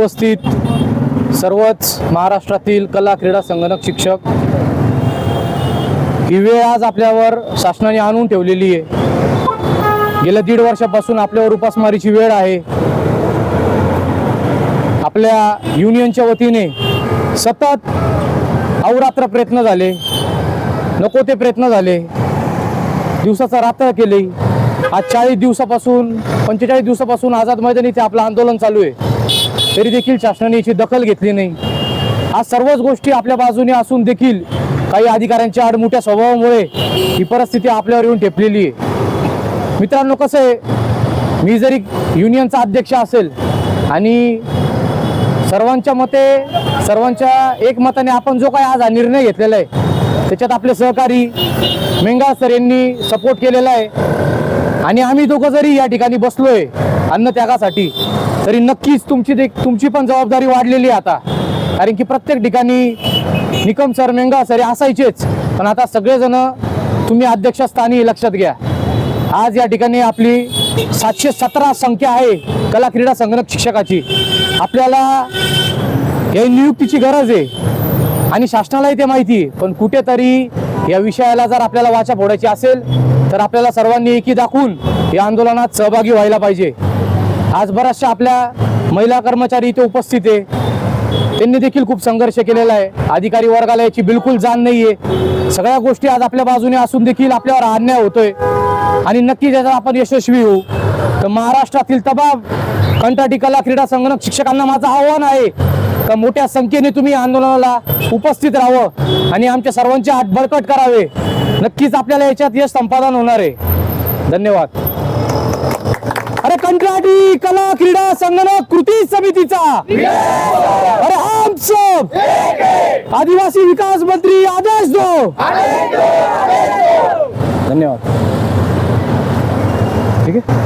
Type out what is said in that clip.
उपस्थित सर्वच महाराष्ट्रातील कला क्रीडा संगणक शिक्षक ही वेळ आज आपल्यावर शासनाने आणून ठेवलेली आहे. गेल्या दीड वर्षापासून आपल्यावर उपासमारीची वेळ आहे. आपल्या युनियनच्या वतीने सतत अवरात्र प्रयत्न झाले. नको ते प्रयत्न झाले. दिवसाचा रात्र केली. आज चाळीस दिवसापासून पंचेचाळीस दिवसापासून आझाद मैदान इथे आपलं आंदोलन चालू आहे. तरी देखील शासनाने याची दखल घेतली नाही. आज सर्वच गोष्टी आपल्या बाजूने असून देखील काही अधिकाऱ्यांच्या आडमोठ्या स्वभावामुळे ही परिस्थिती आपल्यावर येऊन ठेपलेली आहे. मित्रांनो कसं आहे? मी जरी युनियनचा अध्यक्ष असेल आणि सर्वांच्या मते सर्वांच्या एकमताने आपण जो काही आज हा निर्णय घेतलेला आहे त्याच्यात आपले सहकारी मेंगा सर यांनी सपोर्ट केलेला आहे. आणि आम्ही दोघं जरी या ठिकाणी बसलोय अन्नत्यागासाठी तरी नक्कीच तुमची देख तुमची पण जबाबदारी वाढलेली आहे आता. कारण की प्रत्येक ठिकाणी निकम सर मेंगा सर असायचेच. पण आता सगळेजण तुम्ही अध्यक्षस्थानी लक्षात घ्या. आज या ठिकाणी आपली सातशे सतरा संख्या आहे कला क्रीडा संगणक शिक्षकाची. आपल्याला या नियुक्तीची गरज आहे. आणि शासनालाही ते माहिती आहे. पण कुठेतरी या विषयाला जर आपल्याला वाचा फोडायची असेल तर आपल्याला सर्वांनी एकी दाखवून या आंदोलनात सहभागी व्हायला पाहिजे. आज बऱ्याचशा आपल्या महिला कर्मचारी इथे उपस्थित आहे. त्यांनी देखील खूप संघर्ष केलेला आहे. अधिकारी वर्गाला याची बिलकुल जाण नाही आहे सगळ्या गोष्टी आज आपल्या बाजूने असून देखील आपल्यावर अन्याय होतोय. आणि नक्की त्याचा आपण यशस्वी होऊ तर महाराष्ट्रातील तमाम कंटाटी कला क्रीडा संगणक शिक्षकांना माझं आव्हान आहे का मोठ्या संख्येने तुम्ही आंदोलनाला उपस्थित राहावं आणि आमच्या सर्वांचे हात बळकट करावे. नक्कीच आपल्याला याच्यात यश संपादन होणार आहे. धन्यवाद. अरे कंत्राटी कला क्रीडा संगणक कृती समितीचा. अरे हम सब. आदिवासी विकास मंत्री आदेश दो. धन्यवाद. ठीक आहे?